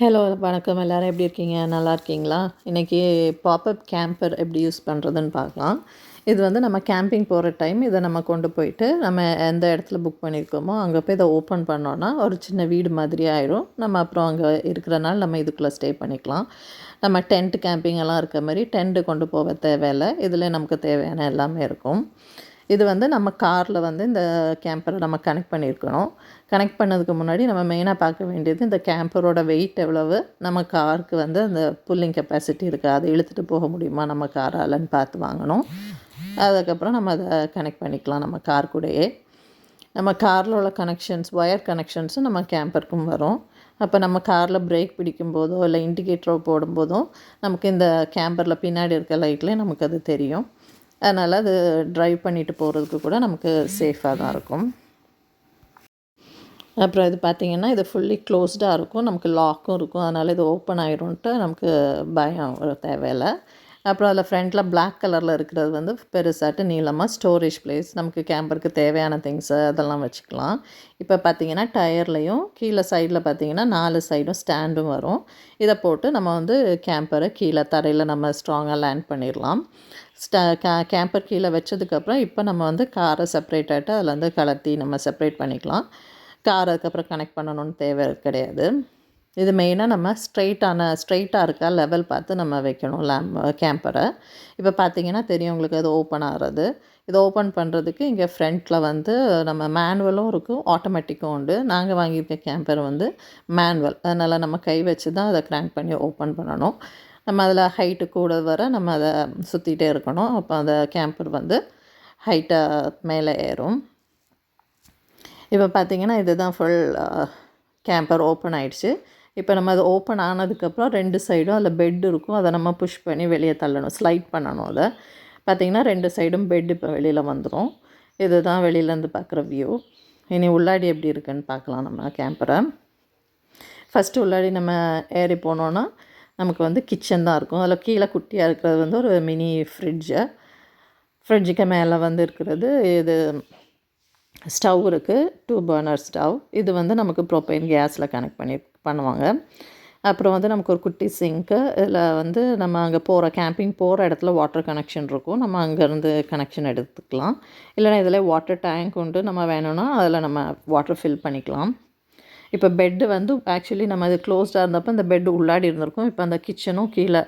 Hello வணக்கம். எல்லோரும் எப்படி இருக்கீங்க? நல்லா இருக்கீங்களா? இன்றைக்கி பாப்அப் கேம்பர் எப்படி யூஸ் பண்ணுறதுன்னு பார்க்கலாம். இது வந்து நம்ம கேம்பிங் போகிற டைம் இதை நம்ம கொண்டு போயிட்டு நம்ம எந்த இடத்துல புக் பண்ணியிருக்கோமோ அங்கே போய் இதை ஓப்பன் பண்ணோன்னா ஒரு சின்ன வீடு மாதிரி ஆயிரும். நம்ம அப்புறம் அங்கே இருக்கிறனால நம்ம இதுக்குள்ளே ஸ்டே பண்ணிக்கலாம். நம்ம டென்ட் கேம்பிங் எல்லாம் இருக்க மாதிரி டென்ட்டு கொண்டு போக தேவையில்லை. இதில் நமக்கு தேவையான எல்லாமே இருக்கும். இது வந்து நம்ம காரில் வந்து இந்த கேம்பரை நம்ம கனெக்ட் பண்ணியிருக்கணும். கனெக்ட் பண்ணதுக்கு முன்னாடி நம்ம மெயினாக பார்க்க வேண்டியது இந்த கேம்பரோட வெயிட் எவ்வளவு? நம்ம காருக்கு வந்து அந்த புல்லிங் கெப்பாசிட்டி இருக்குது அதை இழுத்துட்டு போக முடியுமா? நம்ம காராலன்னு பார்த்து வாங்கணும். அதுக்கப்புறம் நம்ம அதை கனெக்ட் பண்ணிக்கலாம் நம்ம கார் கூடயே. நம்ம காரில் உள்ள கனெக்ஷன்ஸ் ஒயர் கனெக்ஷன்ஸும் நம்ம கேம்பருக்கும் வரும். அப்போ நம்ம காரில் பிரேக் பிடிக்கும் போதோ இல்லை இண்டிகேட்டரோ போடும்போதும் நமக்கு இந்த கேம்பரில் பின்னாடி இருக்க லைட்லேயே நமக்கு அது தெரியும். அதனால் அது ட்ரைவ் பண்ணிட்டு போகிறதுக்கு கூட நமக்கு சேஃபாக தான் இருக்கும். அப்புறம் இது பார்த்திங்கன்னா இது ஃபுல்லி க்ளோஸ்டாக இருக்கும். நமக்கு லாக்கும் இருக்கும். அதனால் இது ஓப்பன் ஆயிரும்ன்ட்டு நமக்கு பயம் தேவையில்லை. அப்புறம் அதில் ஃப்ரண்ட்டில் பிளாக் கலரில் இருக்கிறது வந்து பெருசாட்டு நீளமாக ஸ்டோரேஜ் பிளேஸ் நமக்கு கேம்பருக்கு தேவையான திங்ஸு அதெல்லாம் வச்சுக்கலாம். இப்போ பார்த்திங்கன்னா டயர்லையும் கீழே சைடில் பார்த்திங்கன்னா நாலு சைடும் ஸ்டாண்டும் வரும். இதை போட்டு நம்ம வந்து கேம்பரை கீழே தரையில் நம்ம ஸ்ட்ராங்காக லேண்ட் பண்ணிடலாம். ஸ்டா கே கேம்பர் கீழே வச்சதுக்கப்புறம் இப்போ நம்ம வந்து காரை செப்பரேட் ஆகிட்டு அதில் வந்து கலத்தி நம்ம செப்பரேட் பண்ணிக்கலாம். கார் அதுக்கப்புறம் கனெக்ட் பண்ணணும்னு தேவை கிடையாது. இது மெயினாக நம்ம ஸ்ட்ரைட்டான ஸ்ட்ரைட்டாக இருக்கா லெவல் பார்த்து நம்ம வைக்கணும் லேம் கேம்பரை இப்போ பார்த்தீங்கன்னா தெரியும் உங்களுக்கு அது ஓப்பன் ஆகிறது. இதை ஓப்பன் பண்ணுறதுக்கு இங்கே ஃப்ரண்ட்டில் வந்து நம்ம மேனுவலும் இருக்கும் ஆட்டோமேட்டிக்கும் உண்டு. நாங்கள் வாங்கியிருக்க கேம்பர் வந்து மேனுவல் அதனால் நம்ம கை வச்சு தான் அதை க்ராங்க் பண்ணி ஓப்பன் பண்ணணும். நம்ம அதில் ஹைட்டு கூட வர நம்ம அதை சுற்றிட்டே இருக்கணும். அப்போ அந்த கேம்பர் வந்து ஹைட்டாக மேலே ஏறும். இப்போ பார்த்திங்கன்னா இதுதான் ஃபுல் கேம்பர் ஓப்பன் ஆயிடுச்சு. இப்போ நம்ம அது ஓப்பன் ஆனதுக்கப்புறம் ரெண்டு சைடும் அதில் பெட் இருக்கும். அதை நம்ம புஷ் பண்ணி வெளியே தள்ளணும். ஸ்லைட் பண்ணணும் அதை. பார்த்திங்கன்னா ரெண்டு சைடும் பெட் இப்போ வெளியில் வந்துடும் இதுதான் வெளியிலேருந்து பார்க்குற வியூ இனி உள்ளாடி எப்படி இருக்குன்னு பார்க்கலாம் நம்ம கேம்பரை ஃபஸ்ட்டு உள்ளாடி நம்ம ஏறி போனோன்னா நமக்கு வந்து கிச்சன் தான் இருக்கும். அதில் கீழே குட்டியாக இருக்கிறது வந்து ஒரு மினி ஃப்ரிட்ஜு ஃப்ரிட்ஜுக்கு மேலே வந்து இருக்கிறது இது ஸ்டவ் இருக்குது டூ பர்னர் ஸ்டவ் இது வந்து நமக்கு ப்ரோப்பைன் கேஸில் கனெக்ட் பண்ணி பண்ணுவாங்க. அப்புறம் வந்து நமக்கு ஒரு குட்டி சிங்க்கு இதில் வந்து நம்ம அங்கே போகிற கேம்பிங் போகிற இடத்துல வாட்டர் கனெக்ஷன் இருக்கும். நம்ம அங்கேருந்து கனெக்ஷன் எடுத்துக்கலாம். இல்லைனா இதில் வாட்டர் டேங்க் உண்டு நம்ம வேணும்னா அதில் நம்ம வாட்டர் ஃபில் பண்ணிக்கலாம். இப்போ பெட்டு வந்து ஆக்சுவலி நம்ம அது க்ளோஸ்டாக இருந்தப்போ இந்த பெட்டு உள்ளாடி இருந்திருக்கும். இப்போ அந்த கிச்சனும் கீழே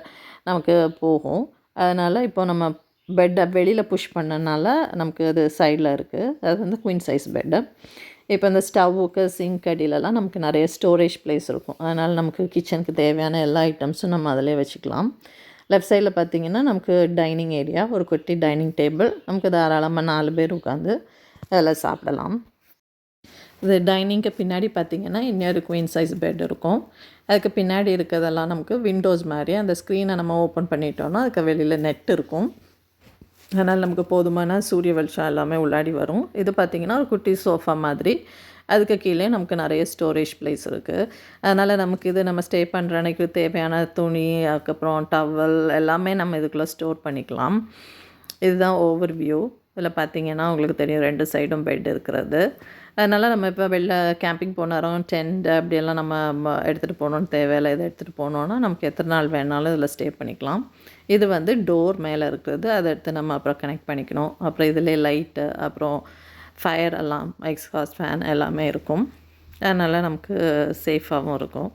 நமக்கு போகும். அதனால் இப்போ நம்ம பெட்டை வெளியில் புஷ் பண்ணனால நமக்கு அது சைடில் இருக்குது அது வந்து குயின் சைஸ் பெட்டு இப்போ இந்த ஸ்டவ்வுக்கு சிங்க் அடியிலலாம் நமக்கு நிறைய ஸ்டோரேஜ் பிளேஸ் இருக்கும். அதனால் நமக்கு கிச்சனுக்கு தேவையான எல்லா ஐட்டம்ஸும் நம்ம அதிலே வச்சுக்கலாம். லெஃப்ட் சைடில் பார்த்திங்கன்னா நமக்கு டைனிங் ஏரியா ஒரு குட்டி டைனிங் டேபிள் நமக்கு தாராளமாக நாலு பேர் உட்காந்து அதில் சாப்பிடலாம். இது டைனிங்க்கு பின்னாடி பார்த்திங்கன்னா இன்னொரு குயின் சைஸ் பெட் இருக்கும். அதுக்கு பின்னாடி இருக்கிறதெல்லாம் நமக்கு விண்டோஸ் மாதிரி அந்த ஸ்க்ரீனை நம்ம ஓப்பன் பண்ணிட்டோன்னா அதுக்கு வெளியில் நெட் இருக்கும். அதனால் நமக்கு போதுமான சூரிய வெளிச்சம் எல்லாமே உள்ளாடி வரும். இது பார்த்திங்கன்னா ஒரு குட்டி சோஃபா மாதிரி. அதுக்கு கீழே நமக்கு நிறைய ஸ்டோரேஜ் பிளேஸ் இருக்குது அதனால் நமக்கு இது நம்ம ஸ்டே பண்ணுற அன்றைக்கு தேவையான துணி அதுக்கப்புறம் டவல் எல்லாமே நம்ம இதுக்குள்ளே ஸ்டோர் பண்ணிக்கலாம். இதுதான் ஓவர் வியூ இதில் பார்த்திங்கன்னா உங்களுக்கு தெரியும் ரெண்டு சைடும் பெட் இருக்கிறது. அதனால் நம்ம இப்போ வெளில கேம்பிங் போனாலும் டென்ட் அப்படியெல்லாம் நம்ம எடுத்துகிட்டு போகணுன்னு தேவையில்லை. இதை எடுத்துகிட்டு போனோன்னா நமக்கு எத்தனை நாள் வேணாலும் இதில் ஸ்டே பண்ணிக்கலாம். இது வந்து டோர் மேலே இருக்கிறது. அதை எடுத்து நம்ம அப்புறம் கனெக்ட் பண்ணிக்கணும். அப்புறம் இதுலேயே லைட்டு அப்புறம் ஃபயர் எல்லாம் எக்ஸ்காஸ்ட் ஃபேன் எல்லாமே இருக்கும். அதனால் நமக்கு சேஃபாகவும் இருக்கும்.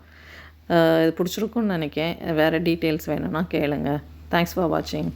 இது பிடிச்சிருக்குன்னு நினைக்கேன். வேறு டீட்டெயில்ஸ் வேணும்னா கேளுங்கள் தேங்க்ஸ் ஃபார் வாட்சிங்